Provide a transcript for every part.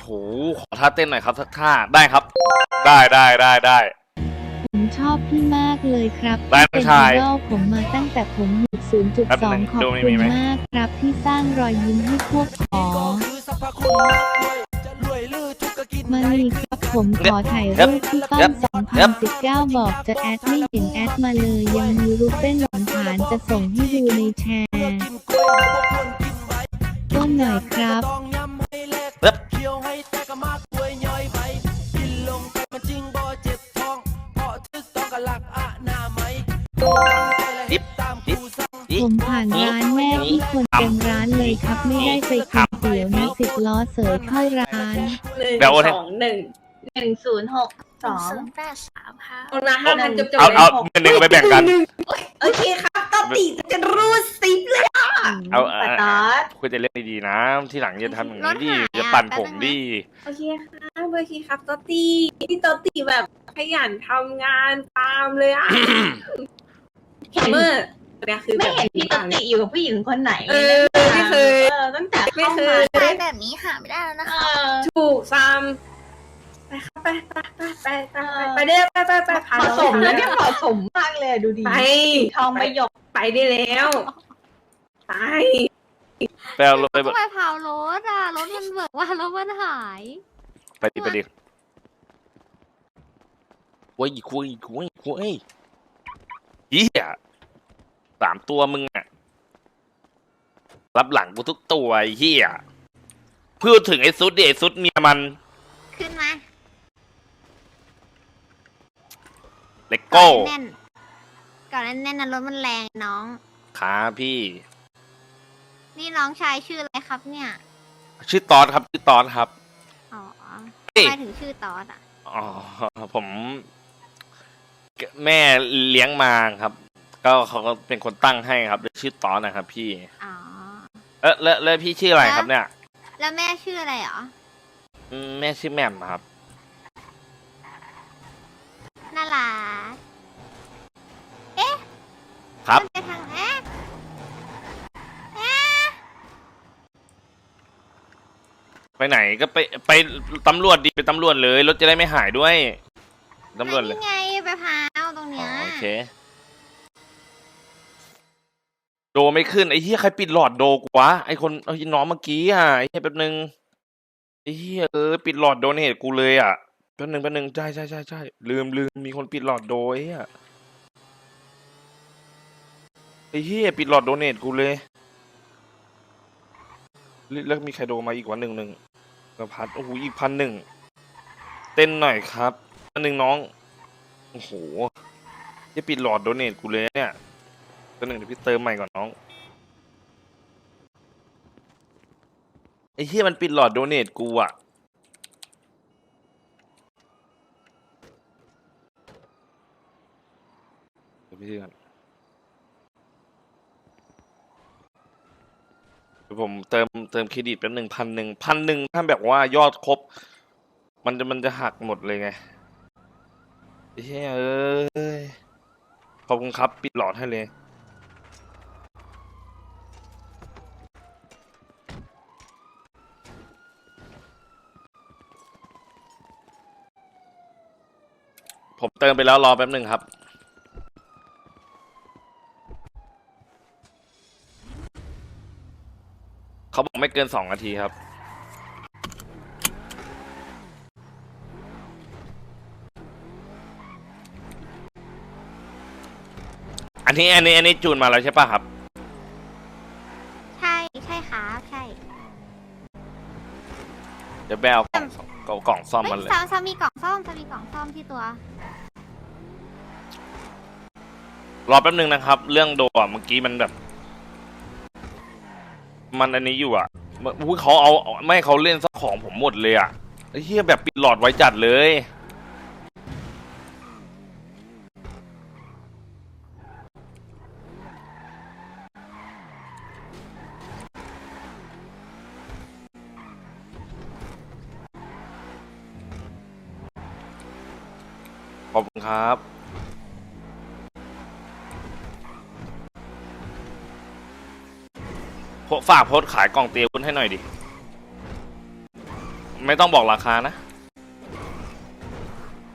โหขอท่าเต้นหน่อยครับสักท่าได้ครับ ได้ได้ได้ได้ ผมชอบพี่มากเลยครับได้ที่เป็นผู้ชายไอดอลผมมาตั้งแต่ผมหยุดแป๊บนึง0.2 ขอบดูไม่คุมีณไหม มากครับที่สร้างรอยยิ้มให้พวกขอมาลีครับผมขอถ่ายรูปที่ต้น2019 บอกจะแอดไม่เห็นแอดมาเลยยังมีรูปเต้นหลังฐานจะส่งให้ดูในแชร์ต้นหน่อยครับ เอ๊บดิบดิบดิผมผ่านร้านแม่ที่คนเต็มร้านเลยครับไม่ได้ไปกินเตี๋ยวนะสิบล้อเสยเข้าร้านหนึ่งเดี๋ยวโอนให้สองหนึ่ง หนึ่งศูนย์หกสองศูนย์แปดสามค่ะ เอานะห้าพันจบจบเอาเลยเอาเงินหนึ่งไปแบ่งกัน โอเคครับต้องตีจะรูดซิปเลยเอาปาตอดคุยแต่เรื่องดีๆนะ ที่หลังอย่าทำอย่างนี้รถดิหายอะอย่าปั่นแป๊บผมนึงนะดิโอเคครับโอเคครับต๊อตตี้พี่ต๊อตตี้แบบขยันทำงานตามเลยอะเห็นเมื่อเนี่ยคือไม่แบบเห็นพี่ตติอยู่กับผู้หญิงคนไหนเออไม่เคย เออตั้งแต่ไม่เข้าเคมายชายแบบนี้หาไม่ได้แล้วนะเอคะอถูกซ้ำ ไปครับไปไปไปไปไปไปไปได้ไปไปไปพาเหมาะน้องสมไปแล้วเนี่ยเหมาะสมมากเลยดูดีไปทองใบหยกไปได้แล้วไปไปเอารถไปต้องไปเผารถอะรถมันเบิกว่ารถมันหายไปดิไปดิคุยคุยคุยคุยเหี้ยสามตัวมึงอะรับหลังกูทุกตัวไอ้เหี้ยพูดถึงไอ้ซุดดิไอ้ซุดเมียมัน ขึ้นมา เลโก้ แน่นๆก่อนแน่นๆนะรถมันแรงน้องขาพี่ นี่น้องชายชื่ออะไรครับเนี่ย ชื่อตอสครับ ชื่อตอสครับ อ๋อเฮ้ย ทำไมถึงชื่อตอสอะ อ๋อผม แม่เลี้ยงมาครับ ก็เขาก็เป็นคนตั้งให้ครับชื่อตอสนะครับ พี่ อ๋อ เออแล้วแล้วพี่ชื่ออะไรครับเนี่ยแล้วแม่ชื่ออะไรเหรอ อืมแม่ชื่อแหม่มครับ น่ารักครับ มันไปทางเอ๊ะเอ๊ะไปไหนก็ไปไปตำรวจดีไปตำรวจเลยรถจะได้ไม่หายด้วยตำรวจเลยนี่ไงไปพาวตรงอ๋เนี้อยโอเคโดไม่ขึ้นไอ้เหี้ยใครปิดหลอดโดกูวะไอ้คนไอ้น้องเมื่อกี้อะไอ้เหี้ยแป๊บนึงไอ้เหี้ยเออปิดหลอดโดเนทกูเลยอะแป๊บนึงแป๊บนึงใช่ใช่ใช่ใช่ลืมลืมมีคนปิดหลอดโดไอ้เฮียไอ้เหี้ยปิดหลอดโดเนทกูเลย แล้วมีใครโดมาอีกวันหนึ่งหนึ่งกระพัดโอ้โหอีกพันหนึ่งเต้นหน่อยครับอันหนึ่งน้องโอ้โหจะปิดหลอดโดเนทกูเลยเนี่ยตัวหนึ่งเดี๋ยวพี่เติมใหม่ก่อนน้องไอ้เหี้ยมันปิดหลอดโดเนทกูอะเดี๋ยว พี่เชื่อนเดี๋ยวผมเติมเติมเครดิตแป๊บหนึ่งพันหนึ่งพันหนึ่งถ้าแบบว่ายอดครบ มันจะมันจะหักหมดเลยไงเฮ้ยเอ้ยขอบคุณครับ ปิดหลอดให้เลย ผมเติมไปแล้วรอแป๊บหนึ่งครับ กไม่เกินสองนาทีครับอันนี้อันนี้อันนี้จูนมาแล้วใช่ป่ะครับ ใช่ใช่ครับใช่เดี๋ยวแบลกล่องกล่องกล่องซ่อมเฮ้มันยเลย ซาซามีกล่องซ่อมซามีกล่องซ่อมที่ตัว รอแป๊บนึงนะครับ เรื่องโดอะเมื่อกี้มันแบบ มันอันนี้อยู่อะมัน อุ้ยเขาเอาไม่เขาเล่นซะของผมหมดเลยอะไอ้เหี้ยแบบปิดหลอดไว้จัดเลย ขอบคุณครับ ฝากโพสต์ขายกล่องเตียวุ้นให้หน่อยดิ ไม่ต้องบอกราคานะ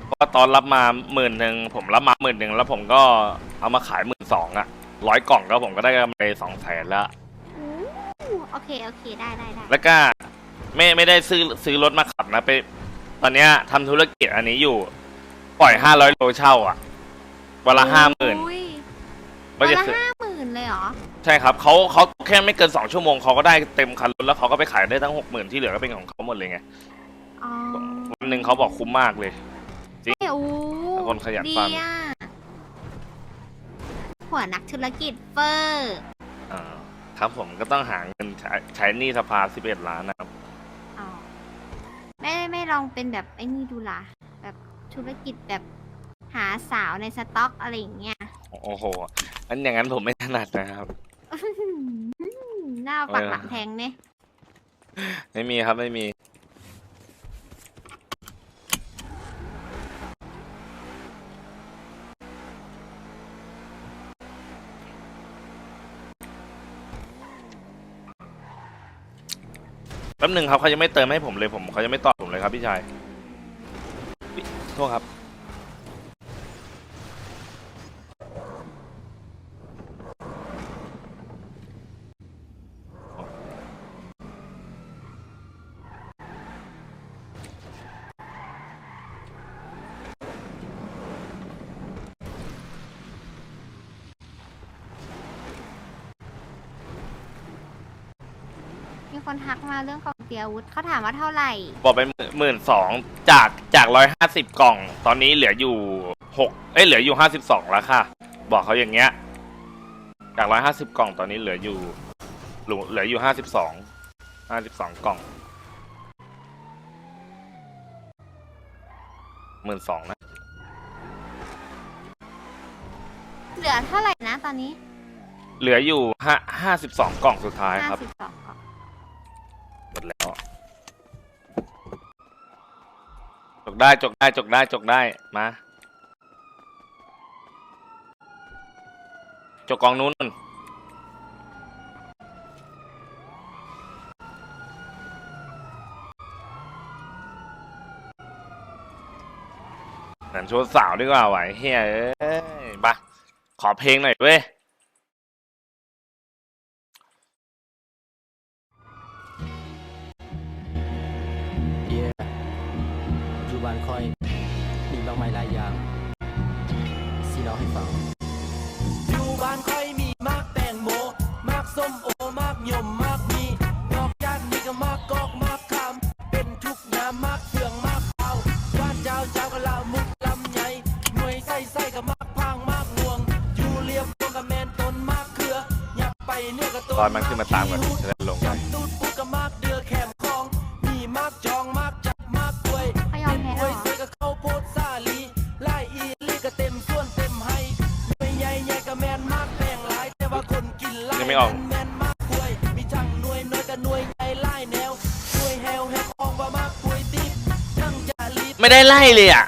เพราะว่าตอนรับมาหมื่นหนึ่งผมรับมาหมื่นหนึ่งแล้วผมก็เอามาขายหมื่นสองอะร้อยกล่องก็ผมก็ได้กำไรสองแสนแล้วอู้โอเค โอเค ได้ได้ได้แล้วก็ไม่ไม่ได้ซื้อซื้อรถมาขับนะไป ตอนเนี้ยทำธุรกิจอันนี้อยู่ ปล่อยห้าร้อยโลเช่าอะวันละห้าหมื่นอุ้ยก็วันจะละซื้อห้าห มื่นเลยเหรอ ใช่ครับเขาเขาแค่ไม่เกินสองชั่วโมงเขาก็ได้เต็มคันรถแล้วเขาก็ไปขายได้ทั้งหกหมื่นที่เหลือก็เป็นของเขาหมดเลยไงอ๋อวันหนึ่งเขาบอกคุ้มมากเลย จริงเอ้ยอู้คนขยันดีฟัง อะหัวนักธุรกิจเฟอร์อ่าครับผมก็ต้องหาเงินใช้ใช้หนี้สภาสิบเอ็ดล้านนะครับอ๋อไม่ไม่ลองเป็นแบบไอ้นี่ดูล่ะ แบบธุรกิจแบบหาสาวในสต็อกอะไรอย่างเงี้ย โอ้โห อันอย่างนั้นผมไม่ถนัดนะครับ หน้าปักหลังแทงเนี่ยไม่มีครับไม่มี แป๊บหนึ่งครับเขายังไม่เติมให้ผมเลยผมเขายังไม่ตอบผมเลยครับพี่ชายอุ๊ยโทษครับ ทักมาเรื่องกล่องเตียอาวุธเขาถามว่าเท่าไหร่ บอกไปหมื่นสองจากจากร้อยห้าสิบกล่อง ตอนนี้เหลืออยู่หกเอ้ยเหลืออยู่ห้าสิบสองแล้วค่ะ บอกเขาอย่างเงี้ย จากร้อยห้าสิบกล่องตอนนี้เหลืออยู่เหลือเหลืออยู่ห้าสิบสองห้าสิบสองกล่องหมื่นสองนะ เหลือเท่าไหร่นะตอนนี้ เหลืออยู่ห้าห้าสิบสองกล่องสุดท้ายห้าครับ สิบสองกล่อง หมดแล้วจกได้จกได้จกได้จกได้มาจกกองนู้นนั่นโชว์สาวดีกว่าไหวเฮ้ยมาขอเพลงหน่อยเว้ย อกระต้นตอนมันขึ้นมาตามกันจะได้ลงไปเขายอมแพ้แล้วเหรอสวยก็เข้าโพดซาลีไล่อีลีก็เต็มส่วนเต็มให้หน่วยใหญ่ใหญ่ก็แมนมากแป้งหลายแต่ว่าคนกินหลายยังไม่ออกแมนมาไม่ได้ไล่เลยอะ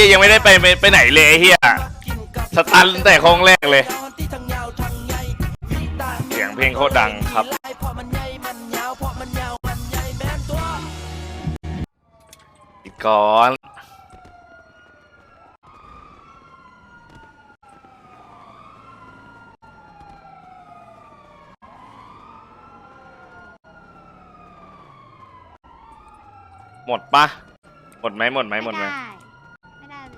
ฮียยังไม่ได้ไปไปไหนเลยไอ้เฮียสตันตั้งแต่โค้งแรกเลย เสียงเพลงโคตรดังครับ อีกก่อนหมดปะหมดไหมหมดไหมหมดไหมได้เล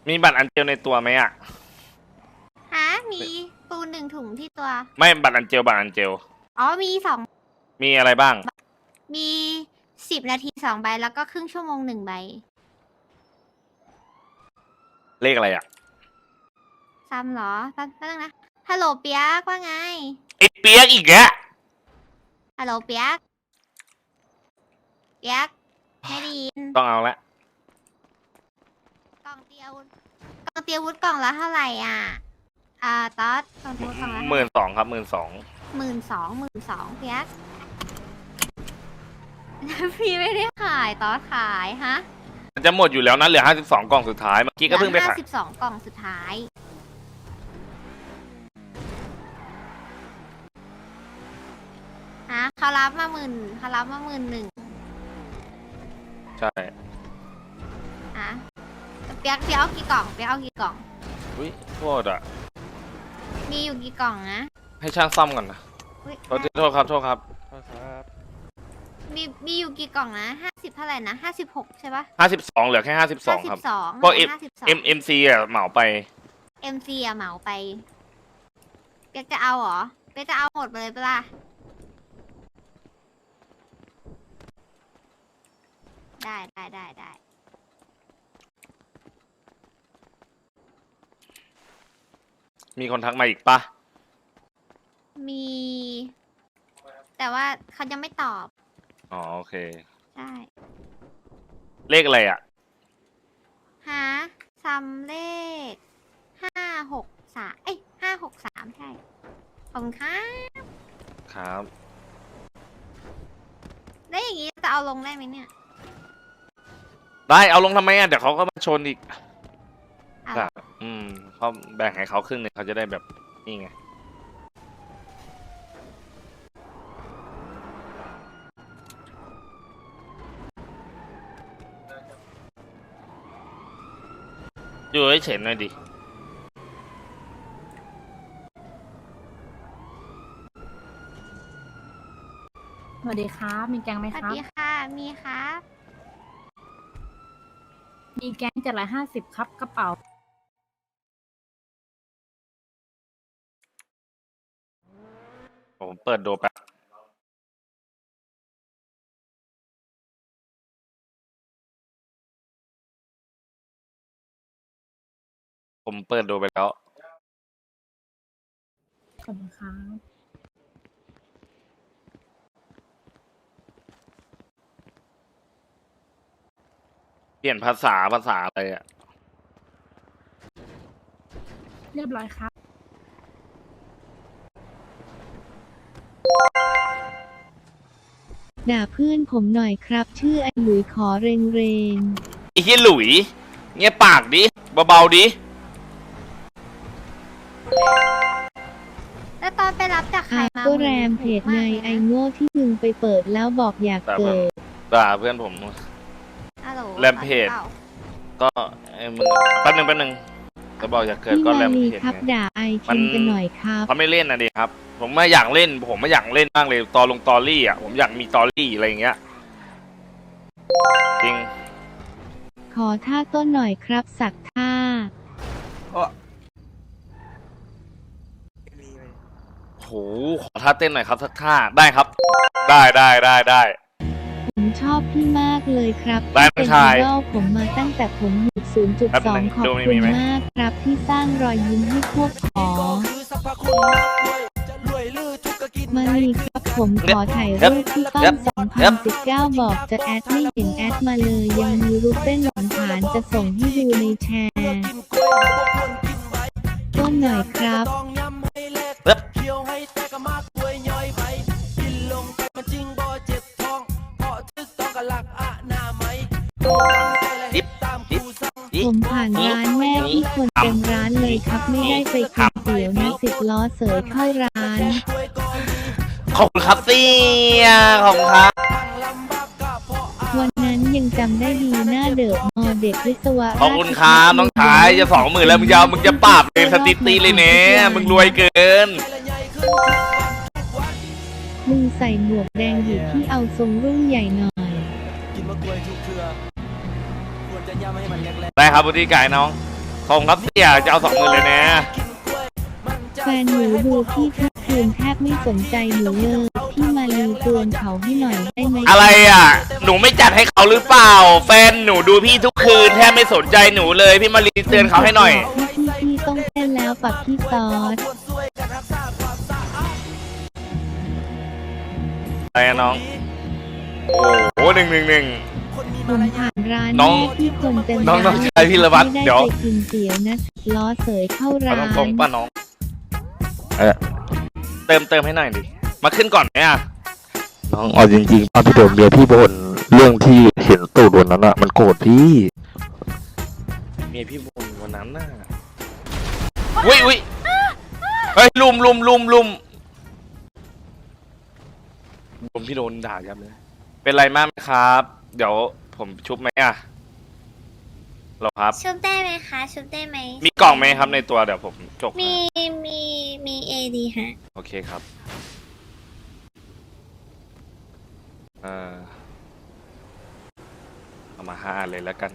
ย มีบัตรอันเจลในตัวไหมอะ ฮะมีปูนหนึ่งถุงที่ตัว ไม่บัตรอันเจลบัตรอันเจล อ๋อมีสองมีอะไรบ้าง มีสิบนาทีสองใบแล้วก็ครึ่งชั่วโมงหนึ่งใบเลขอะไรอะ ซ้ำเหรอแป๊บแป๊บนึงนะฮัลโหลเปียกว่าไงไอ้เปียกอีกแล้วฮัลโหลเปียกเปียกไม่ได้ยิน ต้องเอาละ กล่องเตียวุธกล่องเตียวุธกล่องละเท่าไหร่อะ อ่าตอสตอนทุกครั้งละหมื่นสองครับหมื่นสองหมื่นสองหมื่นสองเพียกพี่ไม่ได้ขายตอสขายฮะมันจะหมดอยู่แล้วนะเหลือห้าสิบสองกล่องสุดท้ายเมื่อกี้ก็เพิ่งไปห้าขายสิบสองกล่องสุดท้ายฮะเขารับมาหมื่นเขารับมาหมื่นหนึ่งใช่ฮะ เปียกเปียกเอากี่กล่องเปียกเอากี่กล่อง อุ้ยโทษอะ มีอยู่กี่กล่องนะให้ช่างซ่อมก่อนนะอุ๊ยโทษทีโทษครับโทษครับ โทษครับ มีมีอยู่กี่กล่องนะห้าสิบเท่าไหร่นะห้าสิบหกใช่ปะห้าสิบสองเหลือแค่ห้าสิบสองครับ สองก็ M ห้าสิบสอง M M C อะเหมาไปเอ็มซีอะเหมาไป เปียกจะเอาเหรอ เปียกจะเอาหมดไปเลยปะล่ะได้ได้ได้ได้ มีคนทักมาอีกปะมี แต่ว่าเขายังไม่ตอบ อ๋อโอเค ใช่เลขอะไรอะ หาซัมเลขห้าหกสามเอ้ยห้าหกสามใช่ ขอบคุณค่ะครับ แล้วอย่างนี้จะเอาลงได้ไหมเนี่ย ได้เอาลงทำไมอะ เดี๋ยวเขาก็มาชนอีก เอาอะอืมเขาแบ่งให้เขาครึ่งหนึ่งเขาจะได้แบบนี่ไง อยู่ให้เฉยๆหน่อยดิ สวัสดีครับ มีแกงไหมสวัสครับ ดีค่ะ มีครับ มีแกงเจ็ดร้อยห้าสิบครับกระเป๋า เปิดดูแป๊บผมเปิดดูไปแล้ว ขอบคุณครับ เปลี่ยนภาษาภาษาอะไรอะ เรียบร้อยครับ ด่าเพื่อนผมหน่อยครับ ชื่อไอหลุยขอเรงเรงไอ้เฮียหลุยเงียบปากดิเบาๆดิแล้วตอนไปรับจากใครอามาก็แรมเพจถูกไงมากเลยนะไอโง่ที่มึงไปเปิดแล้วบอกอยากแต่เกิมันดด่าเพื่อนผม ฮัลโหลแรมเพจปล่าก็ไอ้มึงแป๊บหนึ่งแป๊บหนึ่งจะบอกอยากเกิดพี่ก็มาแรมลีเพจครับไงด่าไอมัคินนกันหน่อยครับ เขาไม่เล่นนะดิครับ ผมไม่อยากเล่น ผมไม่อยากเล่นมากเลยตอลงตอรี่อะผมอยากมีตอรี่อะไรอย่างเงี้ยจริงขอท่าต้นหน่อยครับ สักท่าโหขอท่าเต้นหน่อยครับสักท่าได้ครับ ได้ได้ได้ได้ ผมชอบพี่มากเลยครับได้ที่เป็นชายไอดอลผมมาตั้งแต่ผมอยู่แป๊บนึง0.2ขอบดูนี่คุมีณไหมมากครับที่สร้างรอยยิ้มให้พวกขอ มาได้ลีครับผมขอถ่ายรูปที่ป้อม2019 บอกจะแอดไม่เห็นแอดมาเลยยังมีรูปเต้นหวานผานจะส่งให้ดูในแชร์ต้นหน่อยครับผมผ่านร้านแม่ที่คนเต็มร้านเลยครับไม่ได้ไปกินเตี๋ยวนะสิบล้อเสยเข้าร้าน อนดีขอบคุณครับเสียขอบคุณครับทางลำบากก็เพราะอาวันนั้นยังจำได้ดีหน้าเดอะมอเด็กวิศวะขอบคุณครับน้องชายจะสองหมื่นแล้วมึงจะเอามึงจะปราบเลยสติตีเลยเนี่ยมึงรวยเกินใหญ่ขึ้นทุกวันทุกวันมึงใส่หมวกแดงอยู่ที่เอาทรงรุ่นใหญ่หน่อย กินมะกรวยทุกเครือควรจะย่ำให้มันเล็กได้ครับบุตรีไก่น้องขอบคุณครับเสียจะเอาสองหมื่นเลยนะ แฟนหนูดูพี่ทุกคืนแทบไม่สนใจหนูเลยพี่มาลีเตือนเขาให้หน่อยได้ไหมอะไรอะ หนูไม่จัดให้เขาหรือเปล่า แฟนหนูดูพี่ทุกคืนแทบไม่สนใจหนูเลย พี่มารีเตือนเขาให้หน่อย พี่พี่พี่ต้องเต้นแล้วปักพี่ซอสอะไรอะน้อง โอ้โหหนึ่งหนึ่งหนึ่ง ผมผ่านร้านน้องแม่ที่คนเต็มน้องร้านน้องชายพี่ละวัดไม่เดี๋ยว ไปกินเตี๋ยวนะสิบล้อเสยเข้าเอาร้าตรงนๆป่ะน้อง เออเติมเติมให้หน่อยดิ มาขึ้นก่อนไหมอะ น้องเอาจริงๆตอนพี่โดนเมียพี่บ่นเรื่องที่เห็นตูดวันนั้นอะมันโกรธพี่เมียพี่บนวันนั้นน่ะอุ้ยอุ้ยเฮ้ยลุมลุมลุมลุมลุมพี่โดนด่ายับเลยเป็นไรมากไหมครับ เดี๋ยวผมชุบไหมอะเหรอครับ ชุบได้ไหมคะ ชุบได้ไหม มีกล่องไหมครับในตัวเดี๋ยวผมจกให้มีมี มีเอดีฮะ โอเคครับเออเอามาห้าเลยแล้วกัน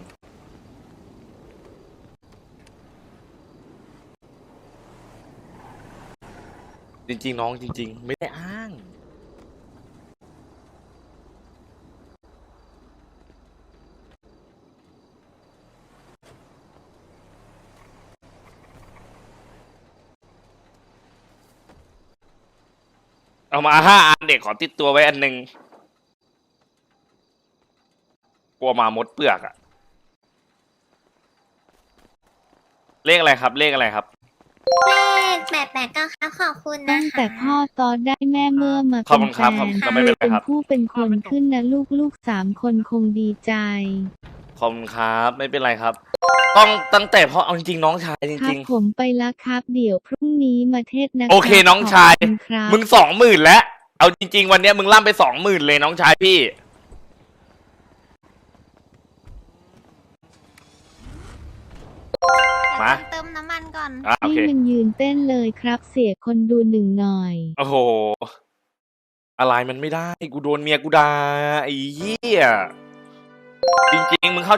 จริงๆ น้องจริง ๆ ไม่ได้อ้าง เอามาห้าอันเด็กขอติดตัวไว้อันหนึ่งกลัวหมามดเปลือกอะเลขอะไรครับ เลขอะไรครับ เลขแปดแปดเก้าครับขอบคุณนะตั้งคะแต่พ่อตอนได้แม่เมื่อมาขอบเป็นคุณแฟครับนขอบคุณครับไม่เป็นไรเป็นครับ ผู้เป็นคนขึ้นนะลูกลูกสามคนคงดีใจ ขอบคุณครับ ไม่เป็นไรครับ ต้องตั้งแต่พ่อเอาจริงๆน้องชายจครัริบงผมไปละครับ เดี๋ยวพรุ่งนี้มาเทศนะโอเครับน้องชาย ขอบคุณครับ ๆ มึงสองหมื่นแล้ว เอาจริง ๆ วันเนี้ยมึงล่ำไปสองหมื่นเลยน้องชายพี่ มา เติมน้ำมันก่อน อะโอนี่เค มันยืนเต้นเลยครับ เสียคนดูหนึ่งหน่อย โอ้โห อะไรมันไม่ได้ กูโดนเมียกูด่าไอ้เหี้ย จริง ๆ มึงเข้า